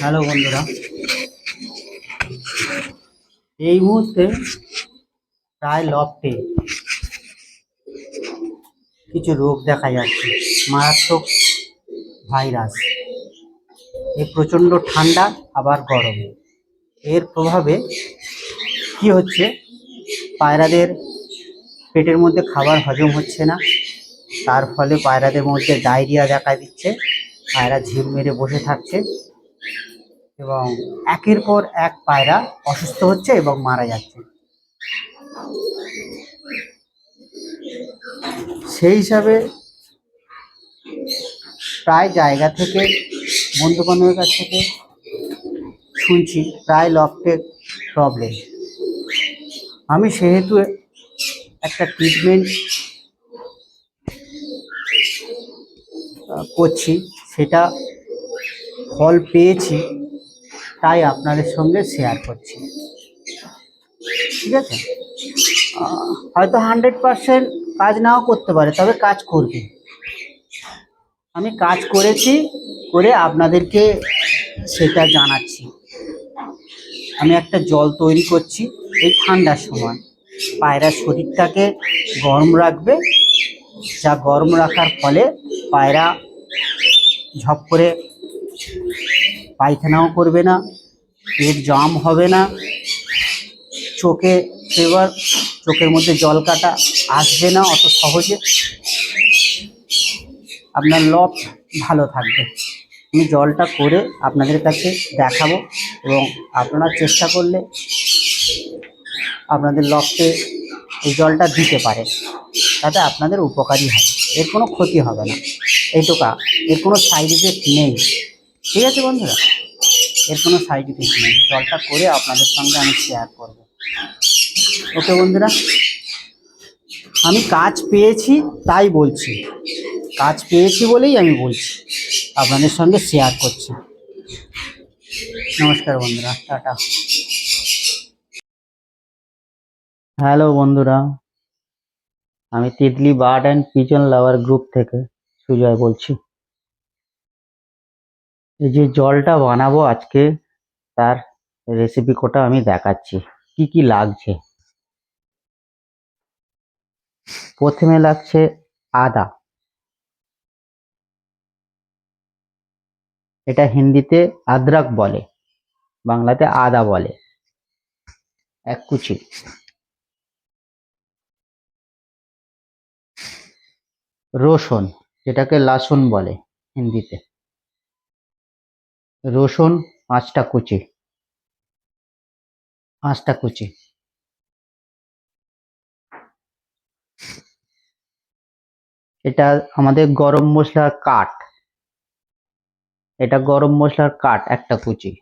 Hello বন্ধুরা। এই মুহূর্তে প্রায় লফটে কিছু রোগ দেখা যাচ্ছে, মারাত্মক ভাইরাস। এই প্রচণ্ড ঠান্ডা, আবার গরম। এর প্রভাবে কি হচ্ছে? পায়রাদের পেটের মধ্যে খাবার হজম হচ্ছে না। তার ফলে পায়রাদের মধ্যে ডায়রিয়া দেখা দিচ্ছে। পায়রা ঝিম মেরে বসে থাকছে। এবং একের পর এক পায়রা অসুস্থ হচ্ছে এবং মারা যাচ্ছে। সেই হিসাবে প্রায় জায়গা থেকে বন্ধু বান্ধবের কাছ থেকে শুনছি, প্রায় লফটের প্রবলেম আমি সেহেতু একটা ট্রিটমেন্ট করছি, সেটা ফল পেয়েছি। তাই আপনাদের সঙ্গে শেয়ার করছি। ঠিক আছে? হয়তো হান্ড্রেড পারসেন্ট কাজ নাও করতে পারে, তবে কাজ করবে। আমি কাজ করেছি, করে আপনাদেরকে সেটা জানাচ্ছি। আমি একটা জল তৈরি করছি, এই ঠান্ডার সময়। পায়রার শরীরটাকে গরম রাখবে, যা গরম রাখার ফলে পায়রা ঝপ করে পায়খানাও করবে না। পেট জাম হবে না। চোখে ফেভার চোখের মধ্যে জল কাটা আসবে না, অত সহজে। আপনার লক ভালো থাকবে। আমি জলটা করে আপনাদের কাছে দেখাবো এবং আপনারা চেষ্টা করলে আপনাদের লককে এই জলটা দিতে পারে। তাতে আপনাদের উপকারী হবে। এর কোনো ক্ষতি হবে না। এইটুকা। এর কোনো সাইড ইফেক্ট নেই। ঠিক আছে বন্ধুরা? এর কোনো সাইড ইফেক্ট নেই। জলটা করে আপনাদের সঙ্গে আমি শেয়ার করব। ওকে বন্ধুরা? আমি কাজ পেয়েছি, তাই বলছি। কাজ পেয়েছি বলেই আমি বলছি। আপনাদের সঙ্গে শেয়ার করছি। নমস্কার বন্ধুরা, টাটা। হ্যালো বন্ধুরা, আমি Titli bird and pigeon lover group থেকে সুজয় বলছি। এই যে জলটা বানাবো আজকে, তার রেসিপি কোটা আমি দেখাচ্ছি। কি কি লাগছে? প্রথমে লাগছে আদা। এটা হিন্দিতে আদ্রাক বলে, বাংলাতে আদা বলে। এক কুচি। রসুন, যেটাকে লাসুন বলে হিন্দিতে। রসুন, পাঁচটা কুচি। পাঁচটা কুচি। এটা আমাদের গরম মশলার কাঠ। এটা গরম মশলার কাঠ, একটা কুচি।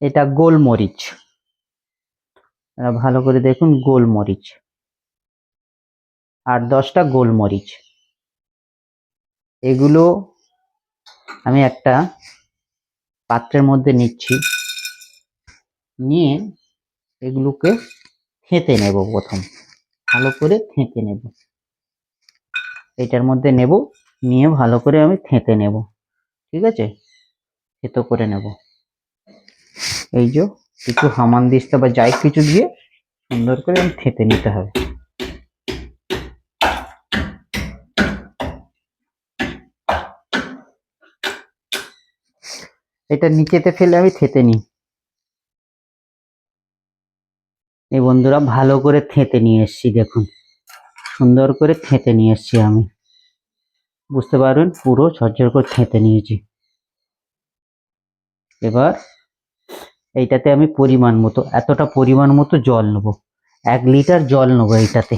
এটা গোলমরিচ। ভালো করে দেখুন গোলমরিচ। আর দশটা গোলমরিচ। এগুলো আমি একটা পাত্রের মধ্যে নিচ্ছি। নিয়ে এগুলোকে থেঁতে নেব প্রথম। ভালো করে থেঁতে নেব। এটার মধ্যে নেব, নিয়ে ভালো করে আমি থেঁতে নেব। ঠিক আছে? থেতো করে নেব। এই যে কিছু হামান দিস্তা বা যাই কিছু দিয়ে সুন্দর করে আমি থেতে নিতে হবে। এটা নিচেতে ফেলে আমি থেতে নিই। এই বন্ধুরা, ভালো করে থেতে নিয়ে এসছি, দেখুন। সুন্দর করে থেতে নিয়ে এসছি আমি। বুঝতে পারবেন? পুরো ঝরঝর করে থেতে নিয়েছি। এবার এইটাতে আমি পরিমাণ মতো, এতটা পরিমাণ মতো জল নেব। এক লিটার জল নেব এইটাতে।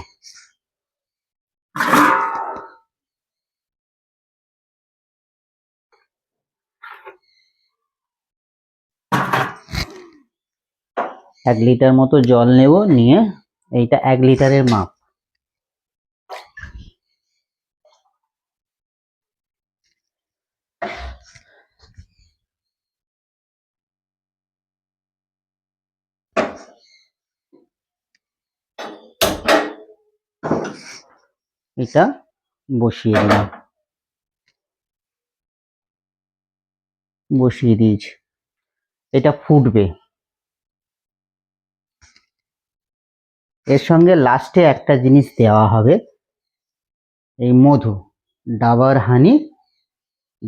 এক লিটার মতো জল নেব, নিয়ে এইটা এক লিটারের মাপ। এটা বসিয়ে দিলাম। বসিয়ে দিয়েছি। এটা ফুটবে। এর সঙ্গে লাস্টে একটা জিনিস দেওয়া হবে। এই মধু, ডাবার হানি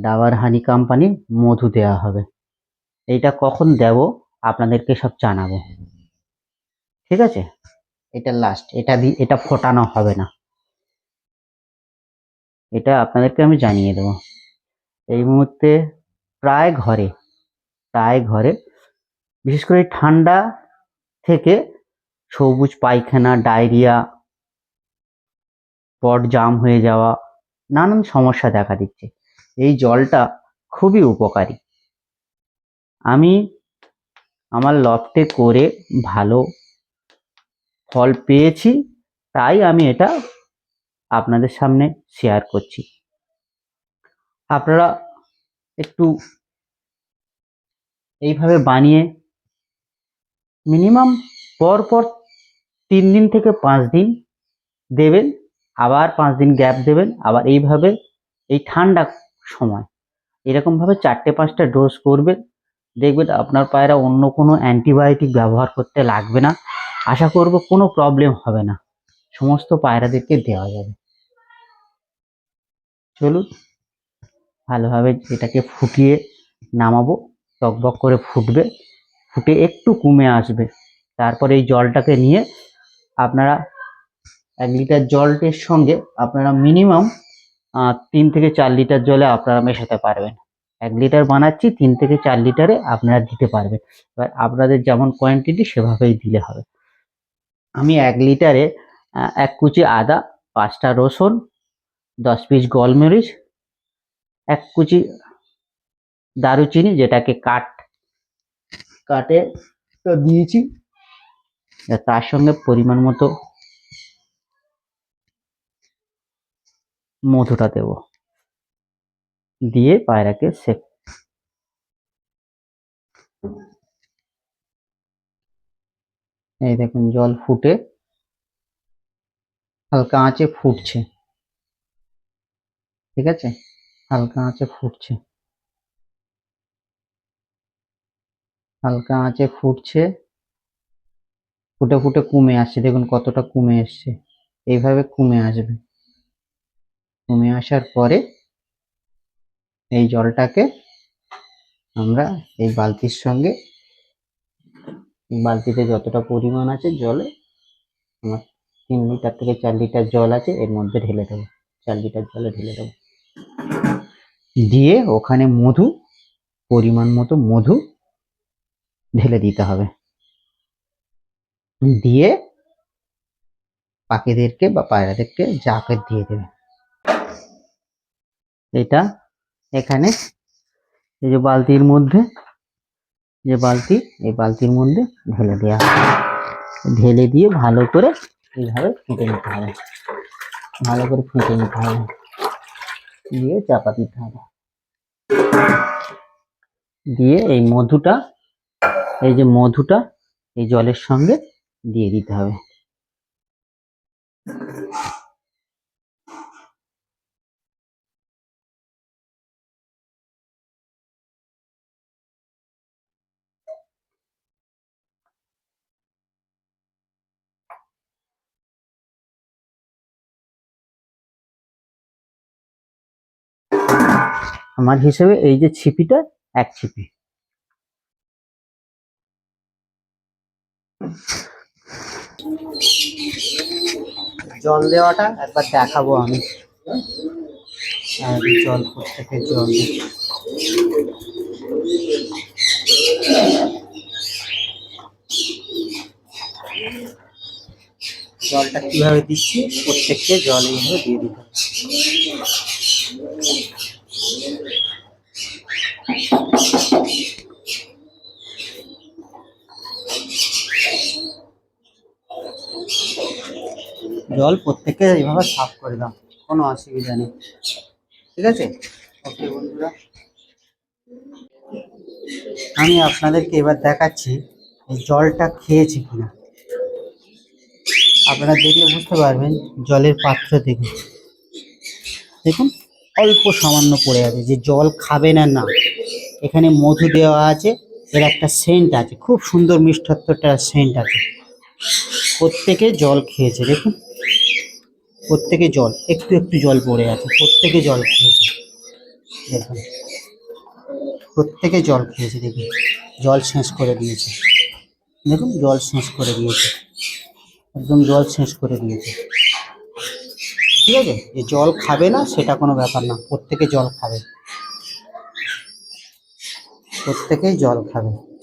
ডাবার হানি কোম্পানির মধু দেওয়া হবে। এইটা কখন দেব আপনাদেরকে সব জানাব। ঠিক আছে? এটা লাস্ট এটা দি, এটা ফোটানো হবে না। এটা আপনাদেরকে আমি জানিয়ে দেবো। এই মুহূর্তে প্রায় ঘরে প্রায় ঘরে, বিশেষ করে ঠান্ডা থেকে সবুজ পায়খানা, ডায়রিয়া, পট জাম হয়ে যাওয়া, নানান সমস্যা দেখা দিচ্ছে। এই জলটা খুবই উপকারী। আমি আমার লফটে করে ভালো ফল পেয়েছি, তাই আমি এটা আপনাদের সামনে শেয়ার করছি। আপনারা একটু এইভাবে বানিয়ে মিনিমাম পর পর তিন দিন থেকে পাঁচ দিন দেবেন, আবার পাঁচ দিন গ্যাপ দেবেন, আবার এইভাবে এই ঠান্ডা সময়। এরকমভাবে চারটে পাঁচটা ডোজ করবেন। দেখবেন আপনার পায়রা অন্য কোনো অ্যান্টিবায়োটিক ব্যবহার করতে লাগবে না। আশা করব কোনো প্রবলেম হবে না। সমস্ত পায়রাদেরকে দেওয়া যাবে। চলুন, ভালোভাবে এটাকে ফুটিয়ে নামাবো। টকবক করে ফুটবে। ফুটে একটু কমে আসবে। তারপরে এই জলটাকে নিয়ে আপনারা এক লিটার জলটির সঙ্গে আপনারা মিনিমাম তিন থেকে চার লিটার জলে আপনারা মেশাতে পারবেন। এক লিটার বানাচ্ছি, তিন থেকে চার লিটারে আপনারা দিতে পারবেন। এবার আপনাদের যেমন কোয়ান্টিটি সেভাবেই দিলে হবে। আমি এক লিটারে এক কুচি আদা, পাঁচটা রসুন, দশ পিস গোলমরিচ, এক কুচি দারুচিনি, যেটাকে কাট, কাটে দিয়েছি। তার সঙ্গে পরিমাণ মতো মধুটা দেব। দিয়ে পায়রাকে সেক এই দেখুন, জল ফুটে হালকা আঁচে ফুটছে। ঠিক আছে? হালকা আঁচে ফুটছে। হালকা আঁচে ফুটছে। ফুটে ফুটে কমে আসছে, দেখুন কতটা কমে এসছে। এইভাবে কমে আসবে। কমে আসার পরে এই জলটাকে আমরা এই বালতির সঙ্গে বালতিতে যতটা পরিমাণ আছে জলে আমার তিন লিটার থেকে চার লিটার জল আছে, এর মধ্যে ঢেলে দেবো। চার লিটার জলে ঢেলে দেবো। দিয়ে ওখানে মধু, পরিমাণ মতো মধু ঢেলে দিতে হবে। দিয়ে পাখিদেরকে বা পায়রাদেরকে জাকে দিয়ে দেবে। এটা এখানে, এই যে বালতির মধ্যে, যে বালতি, এই বালতির মধ্যে ঢেলে দেওয়া। ঢেলে দিয়ে ভালো করে এইভাবে ফুটে নিতে হবে। ভালো করে ফুটে নিতে হবে। দিয়ে চাপা দিতে হবে। দিয়ে এই মধুটা, এই যে মধুটা এই জলের সঙ্গে দিয়ে দিতে হবে। আমার হিসেবে এই যে ছিপিটা এক ছিপি। জল দেওয়াটা একবার দেখাবো আমি। জল প্রত্যেকের জল জলটা কীভাবে দিচ্ছি? প্রত্যেককে জল এইভাবে দিয়ে দিতে জল প্রত্যেককে এইভাবে সাফ করে দাও, কোনো অসুবিধা নেই। ঠিক আছে? ওকে বন্ধুরা। আমি আপনাদেরকে এবার দেখাচ্ছি এই জলটা খেয়েছি কিনা। আপনারা দেখলে বুঝতে পারবেন জলের পাত্র দেখে দেখুন, অল্প সামান্য পড়ে আছে, যে জল খাবে না না। এখানে মধু দেওয়া আছে, এর একটা সেন্ট আছে, খুব সুন্দর মিষ্টত্ব একটা সেন্ট আছে। প্রত্যেকে জল খেয়েছে, দেখুন। প্রত্যেকে জল, একটু একটু জল পড়ে আছে, প্রত্যেকে জল খেয়েছে। দেখুন, প্রত্যেকে জল খেয়েছে, দেখুন, জল শেষ করে দিয়েছে। দেখুন, জল শেষ করে দিয়েছে, একদম জল শেষ করে দিয়েছে। ঠিক আছে? যে জল খাবে না, সেটা কোনো ব্যাপার না, প্রত্যেকে জল খাবে। প্রত্যেকেই জল খাবে।